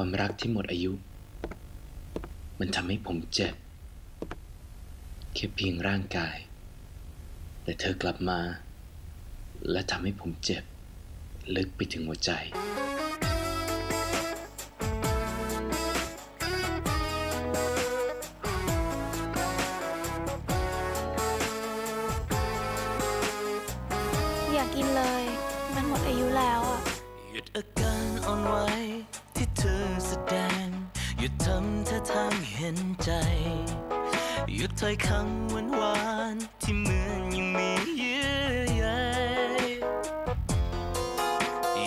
ความรักที่หมดอายุ มันทำให้ผมเจ็บแค่เพียงร่างกาย แต่เธอกลับมา และทำให้ผมเจ็บ ลึกไปถึงหัวใจ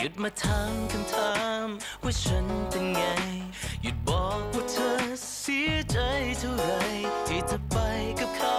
หยุดมาถามคำถามว่าฉันเป็นไง หยุดบอกว่าเธอเสียใจเท่าไรที่เธอไปกับเขา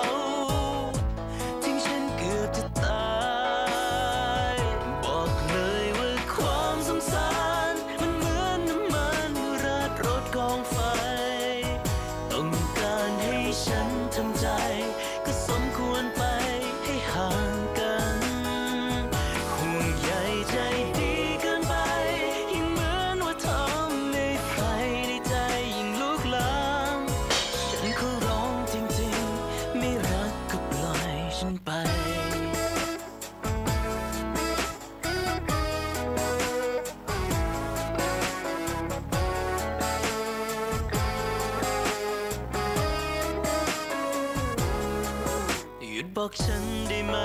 บอกฉันได้ไหม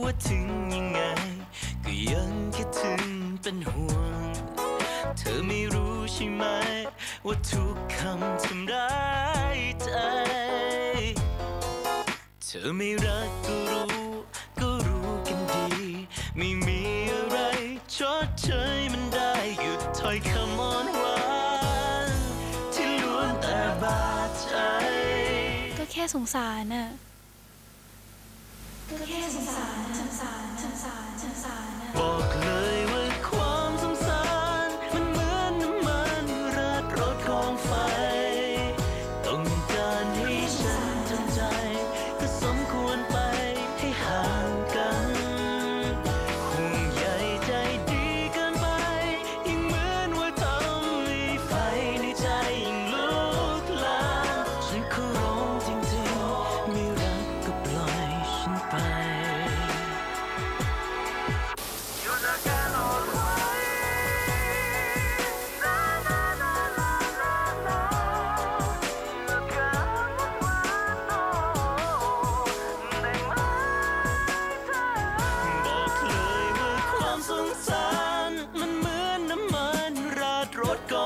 ว่าถึงยังไง ก็ยังคิดถึงเป็นห่วง เธอไม่รู้ใช่ไหม ว่าทุกคำทำร้ายใจ เธอไม่รักก็รู้ ก็รู้กันดี ไม่มีอะไรชดเชยมันได้หยุดถ้อยคำอ่อนหวานที่ล้วนแต่บาดใจ ก็แค่สงสารน่ะ แค่สงสารสงสารสงสารสงสารบอกเลย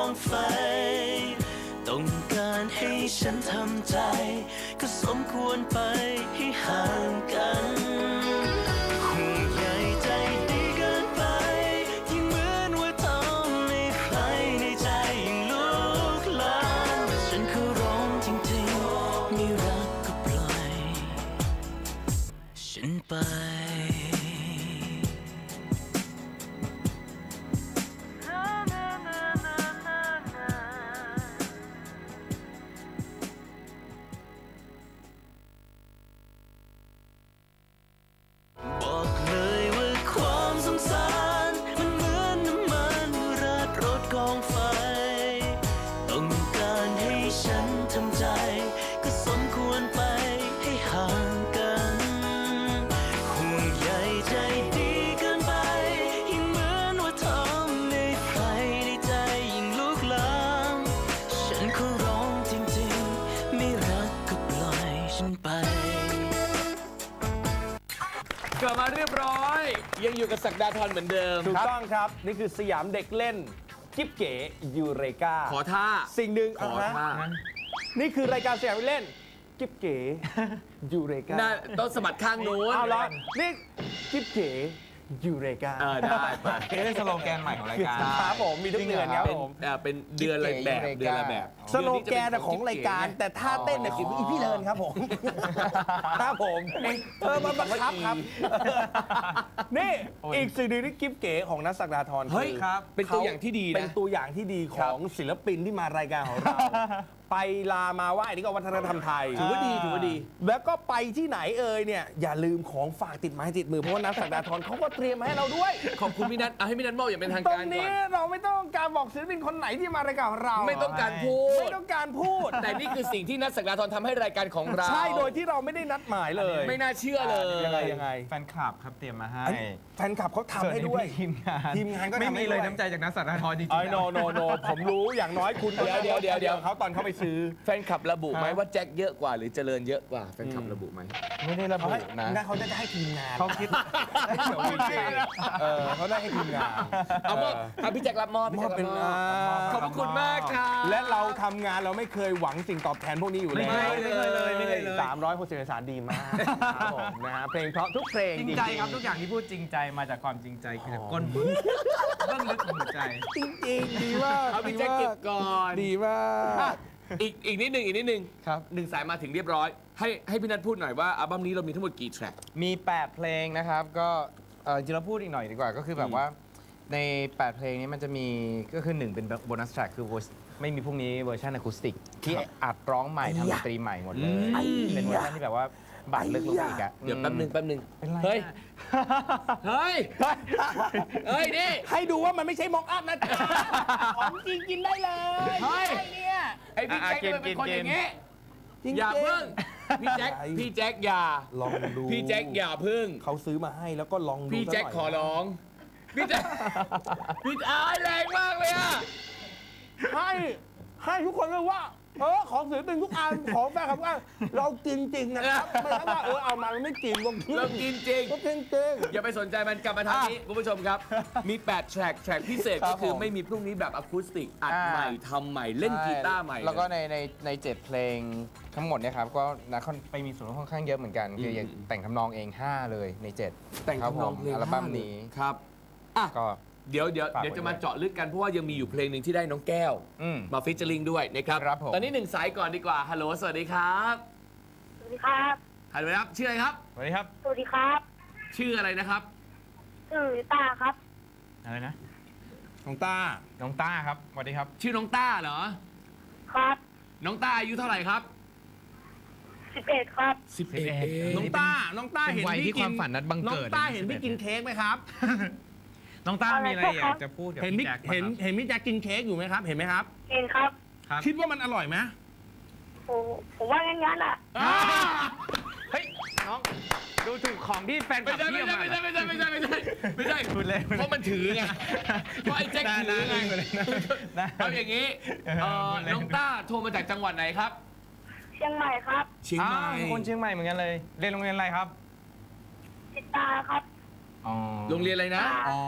องไฟ ต้องการให้ฉันทำใจ ก็สมควรไปให้ห่าง ลับมาเรียบร้อย ยังอยู่กับศักดาธรเหมือนเดิมถูกต้องครับ นี่คือสยามเด็กเล่น กิ๊บเก๋ยูเรกาขอท่า สิ่งหนึ่งขออะท่าฮะนี่คือรายการสยามเด็กเล่น กิ๊บเก๋ยูเรกาน่าต้องสะบัดข้างนู้นเอาละนี่กิ๊บเก๋ ยูเรกา เออได้ไปนี่เป็นสโลแกนใหม่ของรายการครับผมมีทุกเดือนครับเป็นผมเอ่อเป็นเดือนละแบบกิ๊บเก๋เดือนละแบบสโลแกนของรายการ แต่ท่าเต้นเนี่ยคืออีพี่เลินครับผม ครับผมเออมันบังคับครับ นี่อีกสิ่งหนึ่งที่กิ๊บเก๋ของนักสักดาธรเฮ้ยอครับเป็นตัวอย่างที่ดีนะ เป็นตัวอย่างที่ดีของศิลปินที่มารายการของเรา ไปลามาไหว้นี่ก็วัฒนธรรมไทย ถือว่าดีถือว่าดี แล้วก็ไปที่ไหนเอ่ยเนี่ยอย่าลืมของฝากติดไม้ติดมือเพราะว่านักสักดาทรเขาก็เตรียมมาให้เราด้วย ขอบคุณพี่นัทเอาให้พี่นัทมอบอย่างเป็นทางตรการงก่นี้อนเราไม่ต้องการบอกศิลปินคนไหนที่มารายการของเราไม่ต้องการพูดไม่ต้องการพูดแต่นี่คือสิ่งที่นัทสักดาทรทำให้รายการของเราใช่โดยที่เราไม่ได้นัดหมายเลยไม่น่าเชื่อเลย ยังไงยังไงแฟนคลับครับเตรียมมาให้อันนี้แฟนคลับเขาทำให้ด้วย ส่นทีมงานทีมงานก็ไม่ทำให้มีเลยด้วย น้ำใจจากนักสัตว์ทรจริงๆไอ้โนโนโนผมรู้อย่างน้อยคุณก็เดี๋ยวเดี๋ยวเดี๋ยว เขาตอนเขาไปซื้อ แฟนคลับระบุไหมฮะว่าแจ็คเยอะกว่าหรือเจริญเยอะกว่าแฟนคลับระบุไหม ไม่ได้ระเขาบุให้นะน่าเขาจะให้ทีมงานเขาคิดเดี๋ยวมีจริงเออเขาได้ให้ทีมงานเอามอบเอาพี่แจ็ครับมอบพี่มแจ็อบคเป็นรับมอบขอบพระคุณมากครับและเราทำงานเราไม่เคยหวังสิ่งตอบแทนพวกนี้อยู่แล้วไม่เคยเลยไม่เคยเลย สามร้อยหกสิบสารดีมากครับผมนะฮะเพลงเพราะทุกเพลงจริงใจครับทุกอย่างที่พูดจริงใจมาจากความจริงใจคือจากก้นบึ้งเบื้องลึกของหัวใจจริงจริงๆดีมากเอาพี่แจ็คเก็บก่อน ดีมากอีกอีกนิดหนึ่งอีกนิดหนึ่งครับ หนึ่งสายมาถึงเรียบร้อย ให้ให้พี่นัทพูดหน่อยว่าอัลบั้มนี้เรามีทั้งหมดกี่แทร็ก มี 8 เพลงนะครับ ก็เอ่อจริงๆเราพูดอีกหน่อยดีกว่าก็คือแบบว่าใน 8 เพลงนี้มันจะมีก็คือ 1 เป็นโบนัสแทร็กคือ voice- ไม่มีพวกนี้เวอร์ชันอะคูสติก ที่อัดร้องใหม่ทำดนตรีใหม่หมดเลยเป็นเวอร์ชันที่แบบว่าบัตรลึกลงไปอีกอะเดี๋ยวแป๊บหนึ่งแป๊บหนึ่งเป็นไรเฮ้ย อะ เฮ้ย เฮ้ยนี่ให้ดูว่ามันไม่ใช่ม็อกอัพนะจ๊ะของจริงกินได้เลยเฮ้ยใช่เนี่ย ไอพี่แจ็คอะมันเป็นคนกินอย่างงี้จริงๆอย่าพึ่งพี่แจ็คอะไรพี่แจ็คอย่า ลองดูพี่แจ็คอย่าพึ่ง เขาซื้อมาให้แล้วก็ลองดูพี่แจ็คซะหน่ยขอร้อง พี่แจ็คพี่อายแรงมากเลยอะให้ให้ทุกคนเลยว่า เออของศิลปินทุกอันของแฟนคลับทุกอันเรากินจริงนะครับไม่ใช่ว่าเออเอามาแล้วไม่กินบางทีเรากินจริง ก็จริงจริง อย่าไปสนใจมันกลับมาทางนี้คุณผู้ชมครับ มี 8 แทร็กแทร็กพิเศษครัก็บคือผมไม่มีพรุ่งนี้แบบอะคูสติก อัดอ่าใหม่ทำใหม่เล่นกีตาร์ใหม่ แล้วก็ในในในเจ็ดเพลงทั้งหมดเนี่ยครับก็นักคอนไปมีส่วนร่วมค่อนข้างเยอะเหมือนกัน คืออย่างแต่งทำนองเอง 5 เลยใน 7 แต่งทำนองเพลงอัลบั้มนี้ครับอะก็ เดี๋ยวเดี๋ยวฝากไว้เดี๋ยวจะมาเจาะลึกกันเพราะว่ายังมีอยู่เพลงหนึ่งที่ได้น้องแก้ว อืมมาฟิชเจอริงด้วยนะครับครับผม ตอนนี้หนึ่งสายก่อนดีกว่าฮัลโหลสวัสดีครับสวัสดีครับ ฮัลโหลครับชื่ออะไรครับ สวัสดีครับสวัสดีครับชื่ออะไรนะครับ ชื่อตาครับ อะไรนะของตาน้องต้าครับสวัสดีครับ ชื่อน้องต้าเหรอ ครับ น้องต้าอายุเท่าไหร่ครับ11ครับ11เองน้องต้า น้องต้าเป็นเห็นวัยพี่ที่กิความฝันนั้นบังน้องเกิดต้าเลยเห็นพี่11กินเค้กไหมครับ น้องต้ามีอะไรอยากจะพูดกับเห็นพี่พี่แจ็คไหมเห็นครับเห็นพี่แจ็คกินเค้กอยู่ไหมครับ เห็นไหมครับเห็นครับครับคิดว่ามันอร่อยไหมโอ้ผมว่างั้นๆอะเฮ้ยน้องดูถูกของที่แฟนคไม่ลับใช่พี่ไม่เอาใช่มาไม่ใช่ไม่ใช่ไม่ใช่ไม่ใช่ไม่ใช่พูดเล่นเพราะมันถือไงเพราะไอ้แจ็คถือไงนะเอาอย่างนี้เอ่อน้องต้าโทรมาจากจังหวัดไหนครับ เชียงใหม่ครับ เชียงใหม่อ้าวคนเชียงใหม่เหมือนกันเลย เรียนโรงเรียนอะไรครับ จิตตาครับ อ๋อโรงเรียนอะไรนะอ๋อ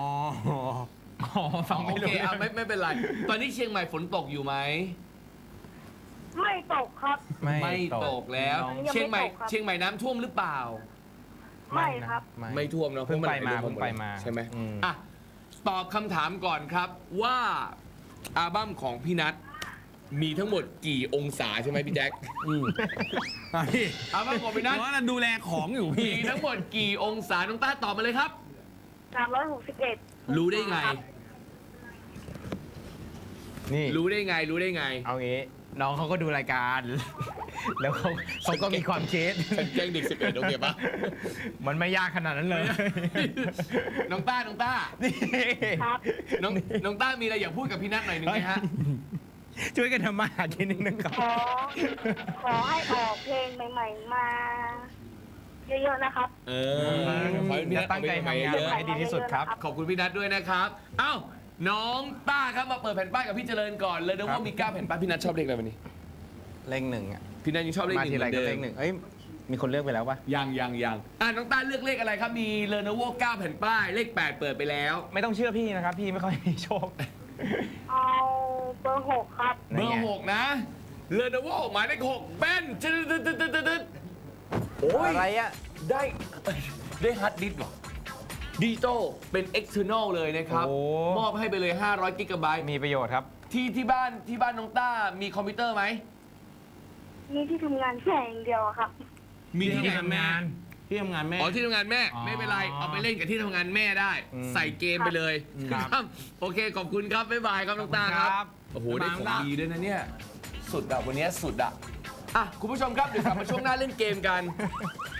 อ๋อฟังโอไม่เครู้เอาไม่ไม่เป็นไร ตอนนี้เชียงใหม่ฝนตกอยู่ไหม ไม่ตกครับ ไม่ตกแล้ว ยังไม่เชียงใหม่ตกครับเชียงใหม่น้ำท่วมหรือเปล่า ไม่ครับ ไม่ไม่ท่วมเนาะเพิ่งพระไปมาหลยเพิ่งไปมาใช่ไหมอืมอะ ตอบคำถามก่อนครับว่าอัลบั้มของพี่นัท มีทั้งหมดกี่องศาใช่ไหมพี่แจ็คพี่อัลบั้มของพี่นัทเพราะว่าดูแลของอยู่พี่ มีทั้งหมดกี่องศาน้องต้าตอบมาเลยครับ361รู้ได้ไง นี่ รู้ได้ไง รู้ได้ไง เอางี้ น้องเขาก็ดูรายการ แล้วเขาเขาก็มีความคิดฉันแกล้งเด็กสิบเอ็ดโอเคปะ มันไม่ยากขนาดนั้นเลยน้องต้า น้องต้า นี่ ครับ น้องน้องต้ามีอะไรอยากพูดกับพี่นัทหน่อยหนึ่งไหมฮะ ช่วยกันทำมาหากินนิดนึงครับ ขอ ขอให้ออกเพลงใหม่ ๆ มา เยอะๆนะครับ เออขอให้พี่นัทตั้งใจทำงานเยอะให้ดีที่สุดครับขอบคุณพี่นัทด้วยนะครับ เอ้า น้องต้าครับมาเปิดแผ่นป้ายกับพี่เจริญก่อนเลยนะครัว่าบมีเก้าแผ่นป้ายพี่นัทชอบเลขอะไรวันนี้ เลขหนึ่งอะพี่นัทยังชอบเลขหมานึ่งทีเหไรมือนก็เดิเลมขหนึ่งเอ้ยมีคนเลือกไปแล้วปะยังยังยังอะน้องต้าเลือกเลขอะไรครับ มีเลโนโว9แผ่นป้าย เลข 8 เปิดไปแล้ว ไม่ต้องเชื่อพี่นะครับ พี่ไม่ค่อยมีโชค เอาเบอร์6ครับ เบอร์หกนะเลโนโวหมายเลขหกเป็นตึ๊ดตึ๊ดตึ๊ดตึ๊ดตึ๊ดตึ๊ดโอ้ยอะไรอะ ได้ได้ฮาร์ดดิสก์เหรอดิจิตอลเป็น external เลยนะครับ โอ้ มอบให้ไปเลย 500กิกะไบต์มีประโยชน์ครับ ที่ที่บ้านที่บ้านน้องต้ามีคอมพิวเตอร์ไหมมีที่ทำงานแค่อย่างเดียวอะครับ มีที่ไหนแม่ ที่ทำงานแม่ อ๋อที่ทำงานแม่อ๋อไม่เป็นไรเอาไปเล่นกับที่ทำงานแม่ได้ อืมใส่เกมไปเลยครับโอเคขอบคุณครับบ๊ายบายครับน้องต้าครับโอ้โหได้ของบ๊ายบายดีด้วยนะเนี่ย สุดอะวันนี้สุดอะอะคุณผู้ชมครับเดี๋ยวกลับมาช่วงหน้าเล่นเกมกัน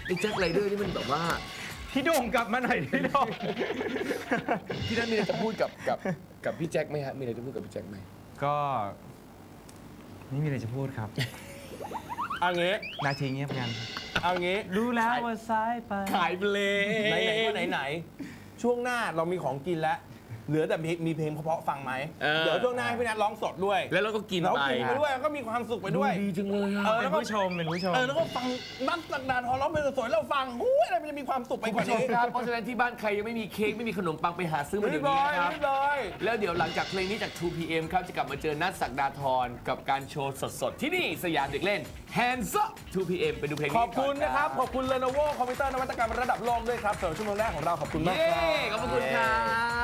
ไอ้แจ็คไรเดอร์นี่มันแบบว่า พี่โด่งกลับมาหน่อยพี่โด่ง พี่นัทมีอะไรจะพูดกับกับกับพี่แจ็คไหมฮะมีอะไรจะพูดกับพี่แจ็คไหมก็ไม่มีอะไรจะพูดครับเอางี้นาทีเงียบงัน เอางี้รู้แล้วว่าซ้ายไปขายเพลงไหนไหนๆก็ไหนไหนๆช่วงหน้าเรามีของกินแล้ว เหลือแต่เพลงมีเพลงเพราะๆฟังไหมเออ เดี๋ยวช่วงหน้าให้พี่นัทร้องสดด้วยแล้วเราก็กินเราไปกินไปด้วยแล้วก็มีความสุขไปด้วย ดีจังเลยอะเออเป็แล้นวก็ ผู้ชมเป็นผู้ชม เออแล้วก็ฟังนัดสักดานพอร้องเพลงสวยๆเราฟังหูยอะไรมันจะมีความสุขไปคุณกว่าผู้ชมนี้ครับ เพราะฉะนั้นที่บ้านใครยังไม่มีเค้กไม่มีขนมปังไปหาซื้อมารีเดี๋บยวเลนี้ยนะครับ รีบเลยแล้วเดี๋ยวหลังจากเพลงนี้จาก 2PM ครับ จะกลับมาเจอนัทศักดาธรกับการโชว์สดๆ ที่นี่สยามเด็กเล่น Hands Up 2PM ไปดูเพลงนี้ขอบคุณก่นะครับ ขอบคุณ Lenovo คอมพิวเตอร์นวัตกรรมระดับโลกด้วยครับสำหรับชั่วโมงแรกของเราขอบคุณมากเย้ครับ ขอบคุณครับ